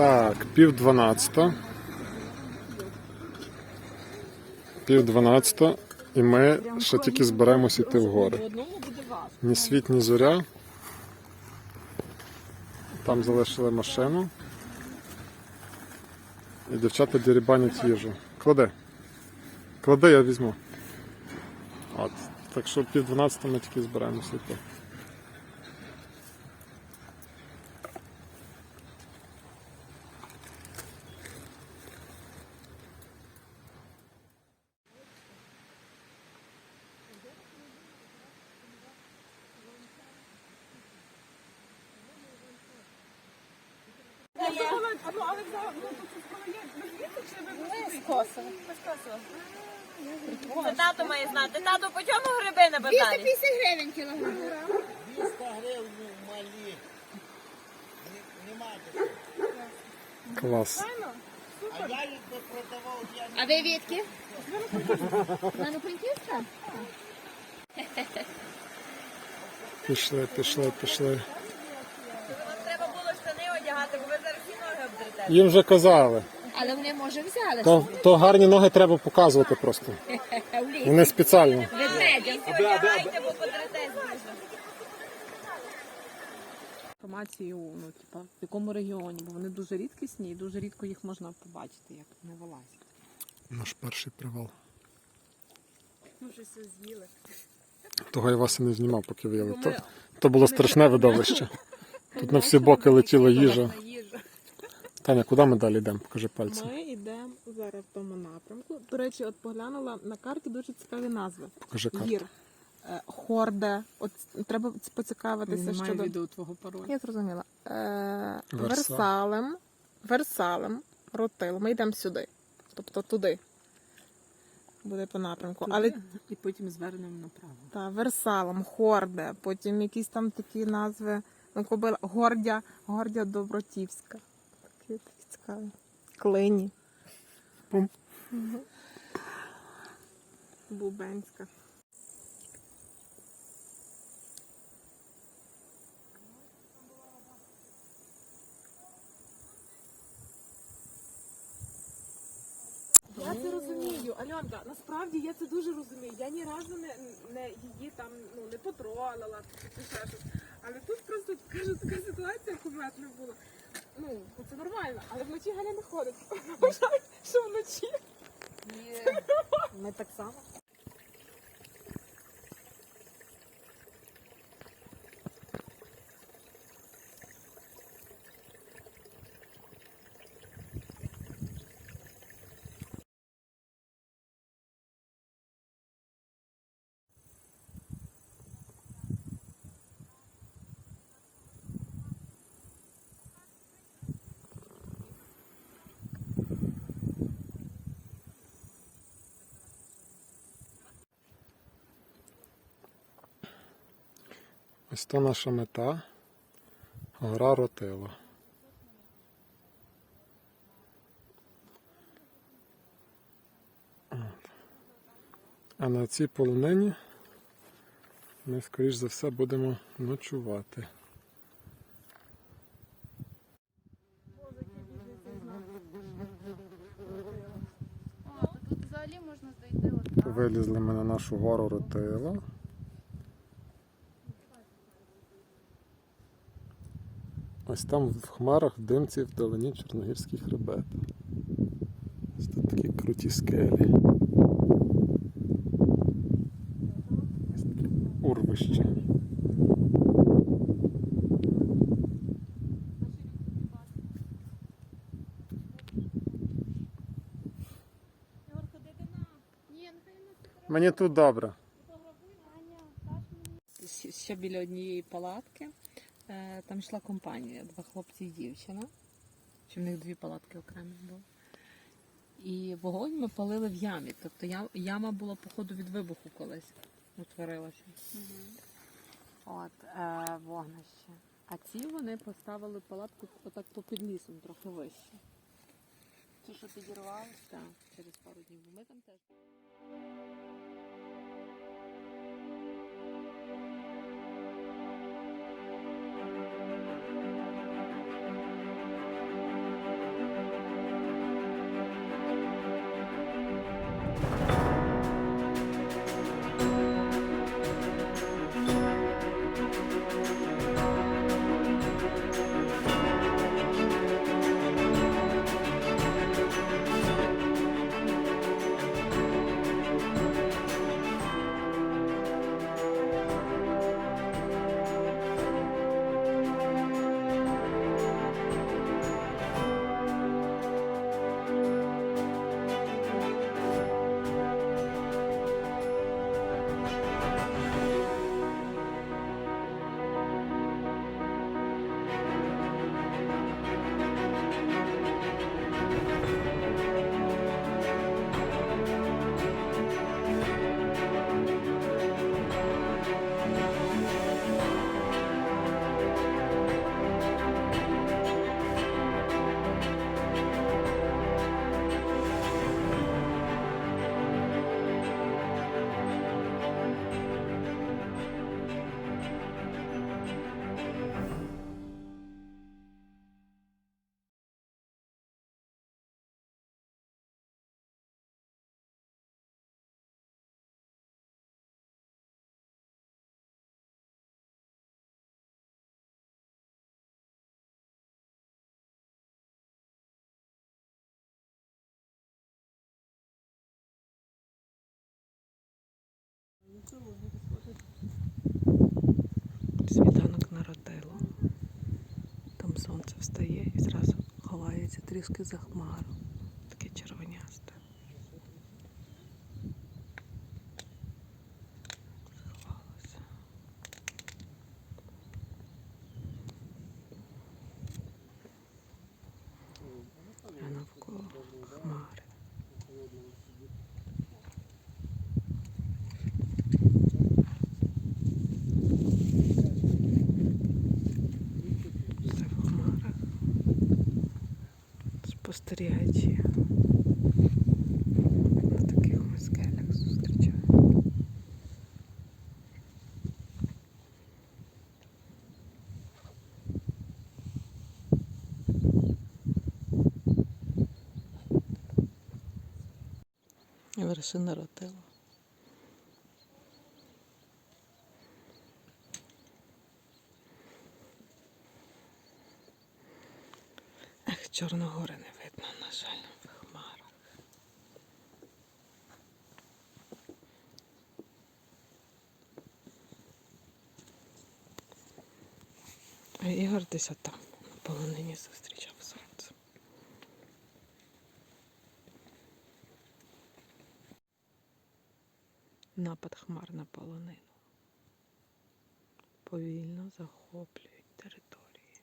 Так, пів дванадцята. Пів дванадцята. І ми ще тільки зберемося йти в гори. Ні світ, ні зоря. Там залишили машину. І дівчата дерибанять їжу. Клади. Клади, я візьму. От. Так що пів дванадцята ми тільки збираємося йти. Я думала, а ну, але взяла, ну тут щось продає, ви звідси чи ви без косу. Це тато має знати. Тато, по чому гриби на базарі? 250 гривень кілограм. 200 гривень малі. Нема такого. Клас. А я їх би продавав, я не А ви відки? Івано-Франківська? Пішли, пішли, пішли. Вам треба було штани одягати, бо ви зараз всі ноги обдерете. Їм вже казали. Але вони, може, взяли. То, то гарні ноги треба показувати просто. Вони спеціально. Одягайте, бо подретесь дуже. Інформацію, ну, типа, в якому регіоні, бо вони дуже рідкісні і дуже рідко їх можна побачити, як не вилазять. Наш перший привал. Ну, вже все з'їли. Того я вас і не знімав, поки виявили. То, то було страшне видовище. Тут на всі боки летіла їжа. Таня, куди ми далі йдемо? Покажи пальцем. Ми йдемо зараз в тому напрямку. До речі, от поглянула на карті дуже цікаві назви. Покажи карту. Гір. Е, Хорде. От треба поцікавитися Немає щодо. відео твого паролю. Я зрозуміла. Е, Верса- Версалем, Версалем, Ротил. Ми йдемо сюди. Тобто туди. Буде по напрямку. Але І потім звернемо направо. та, Версалем, Хорде, потім якісь там такі назви. Ну, кобила, Гордя, Гордя Добротівська. Такі, такі цікаві. Клині. Пум. Мгм. Бубенська. Я це розумію, Альонка, насправді я це дуже розумію. Я ні разу не, не її там ну не потролила чи ще щось. Але тут просто кажу, така ситуація кумедна була. Ну, це нормально, але вночі Галя не ходить. Вважаю, що вночі. Ми так само. Ось то наша мета. Гора Ротила. А на цій полонині ми, скоріш за все, будемо ночувати. Вилізли ми на нашу гору Ротила. Ось там в хмарах в димці вдалині Чорногірський хребет. Ось тут такі круті скелі. Ось таке урвище. Мені тут добре. Ще біля однієї палатки. Е, Там йшла компанія, два хлопці і дівчина. Чи в них дві палатки окремі були. І вогонь ми палили в ямі. Тобто яма була, походу, від вибуху колись утворилася. От, е, вогнище. А ці вони поставили палатку отак попід лісом, трохи вище. Ті, що підірвалися. Так, через пару днів. Ми там теж. Світанок народило. Там сонце встає і зразу ховається трішки за хмару. Таке червонясте. Сховалося. А навколо хмари. Все в хмарах. Спостерігаючи. На таких ми скелях зустрічаємо. Вершина ротила. Ех, Чорногори не видно, на жаль, в хмарах. А там на полонині зустрічав сонце. Напад хмар на полонину. Повільно захоплюють території.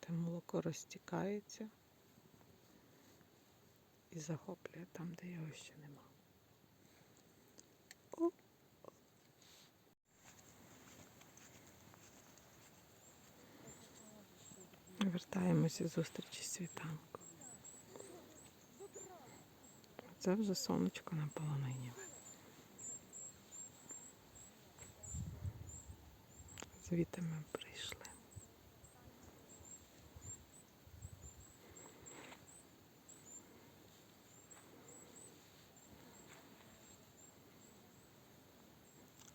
Те молоко розтікається і захоплює там, де його ще нема. Вертаємося з зустрічі світанку. Це вже сонечко на полонині. Звідти ми прийшли.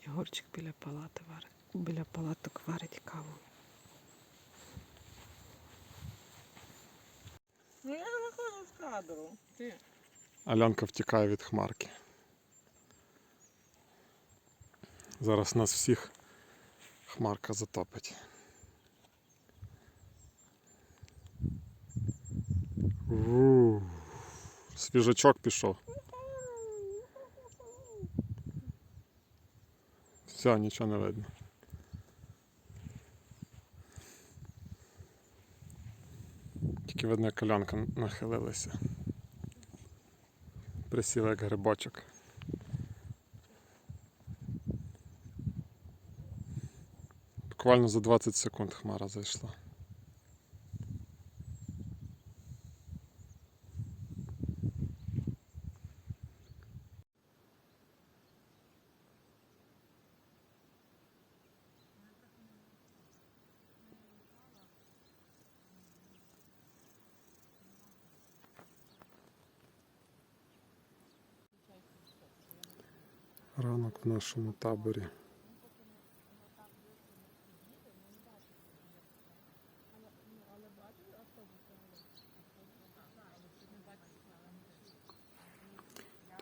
Ігорчик біля палати варить, біля палаток варить каву. Ну я виходжу з кадру. Ти. Алянка втікає від хмарки. Зараз нас всіх хмарка затопить. У, Свіжачок пішов. Все, нічого не видно. Тільки видно, як Алянка нахилилася. Присіла як грибочок. Буквально за 20 секунд хмара зайшла. Ранок в нашому таборі.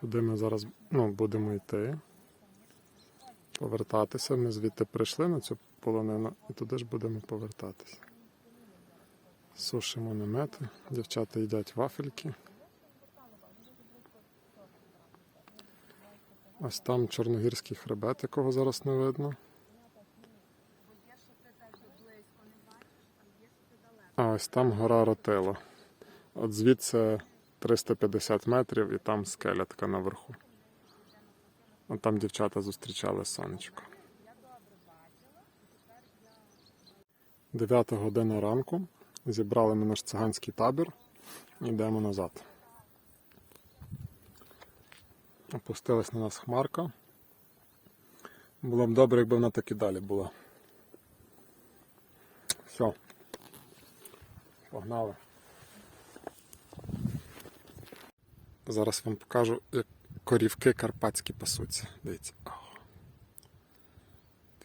Туди ми зараз ну, будемо йти, повертатися. Ми звідти прийшли на цю полонину і туди ж будемо повертатися. Сушимо намети, дівчата їдять вафельки. Ось там чорногірський хребет, якого зараз не видно. А ось там гора Ротило. От звідси 350 метрів і там скеля така наверху. От там дівчата зустрічали сонечко. 9 година ранку. Зібрали ми наш циганський табір. Йдемо назад. Опустилась на нас хмарка. Було б добре, якби вона так і далі була. Все. Погнали. Зараз вам покажу, як корівки карпатські пасуться. Дивіться.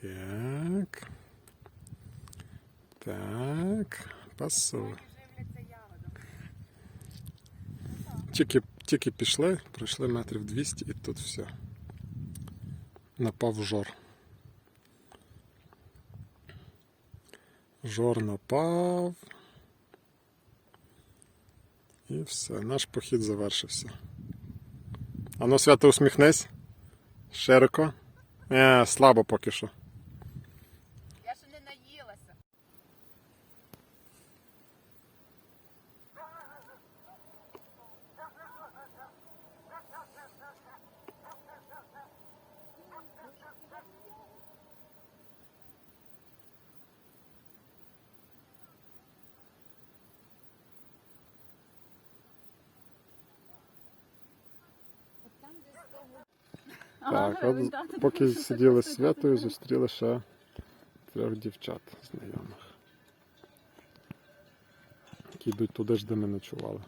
Так. Так. Пасу. Тільки, тільки пішли, пройшли метрів 200 і тут все. Напав жор. Жор напав. І все, наш похід завершився. Ану, свято усміхнись. Широко. Е, слабо поки що. Так, от поки сиділи з святою, зустріли ще трьох дівчат знайомих. Які йдуть туди ж, де ми ночували.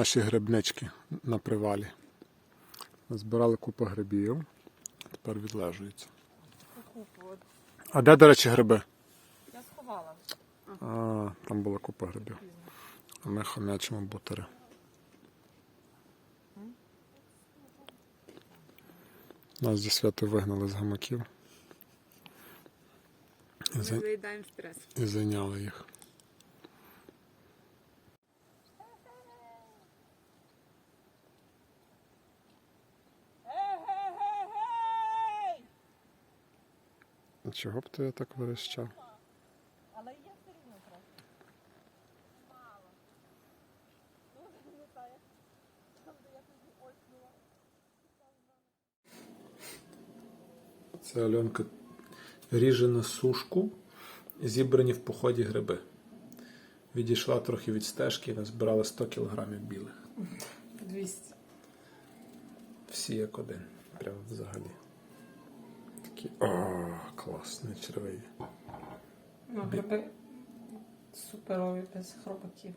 Наші грибнички на привалі. Збирали купу грибів, тепер відлежуються. А де, до речі, гриби? Я сховала. А, там була купа грибів. А ми хомячимо бутери. Нас зі святою вигнали з гамаків. За... Заїдаємо стрес. і зайняли їх. Чого б ти я так верещав? Але є все рівно трохи. Це Альонка ріже на сушку, зібрані в поході гриби. Відійшла трохи від стежки і назбирала 100 кілограмів білих. 200. Всі як один. Прямо взагалі. Такі. О, класні червиві. Ну, суперові без хробаків.